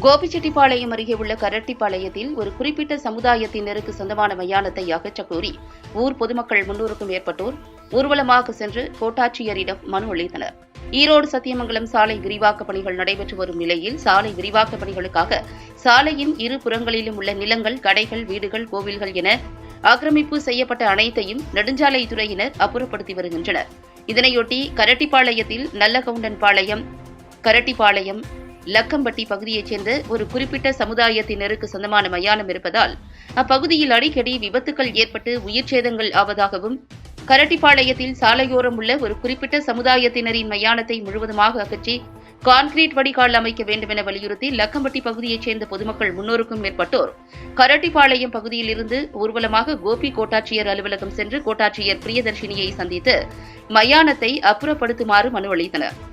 கோபிச்செட்டிப்பாளையம் அருகே உள்ள கரட்டிப்பாளையத்தில் ஒரு குறிப்பிட்ட சமுதாயத்தினருக்கு சொந்தமான மயானத்தை அகற்றக் கோரி ஊர் பொதுமக்கள் முன்னூறுக்கும் மேற்பட்டோர் ஊர்வலமாக சென்று கோட்டாட்சியரிடம் மனு அளித்தனர். ஈரோடு சத்தியமங்கலம் சாலை விரிவாக்கப் பணிகள் நடைபெற்று வரும் நிலையில் சாலை விரிவாக்கப் பணிகளுக்காக சாலையின் இரு புறங்களிலும் உள்ள நிலங்கள் கடைகள் வீடுகள் கோவில்கள் என ஆக்கிரமிப்பு செய்யப்பட்ட அனைத்தையும் நெடுஞ்சாலைத்துறையினர் அப்புறப்படுத்தி வருகின்றனர். இதனையொட்டி கரட்டிப்பாளையத்தில் நல்லகவுண்டன் பாளையம் கரட்டிப்பாளையம் லக்கம்பட்டி பகுதியைச் சேர்ந்த ஒரு குறிப்பிட்ட சமுதாயத்தினருக்கு சொந்தமான மயானம் இருப்பதால் அப்பகுதியில் அடிக்கடி விபத்துக்கள் ஏற்பட்டு உயிர் சேதங்கள் ஆவதாகவும் கரட்டிப்பாளையத்தில் சாலையோரம் உள்ள ஒரு குறிப்பிட்ட சமுதாயத்தினரின் மயானத்தை முழுவதுமாக அகற்றி கான்கிரீட் வடிகால் அமைக்க வேண்டும் என வலியுறுத்தி லக்கம்பட்டி பகுதியைச் சேர்ந்த பொதுமக்கள் முன்னூறுக்கும் மேற்பட்டோர் கரட்டிப்பாளையம் பகுதியில் இருந்து ஊர்வலமாக கோபி கோட்டாட்சியர் அலுவலகம் சென்று கோட்டாட்சியர் பிரியதர்ஷினியை சந்தித்து மயானத்தை அப்புறப்படுத்துமாறு மனு அளித்தனர்.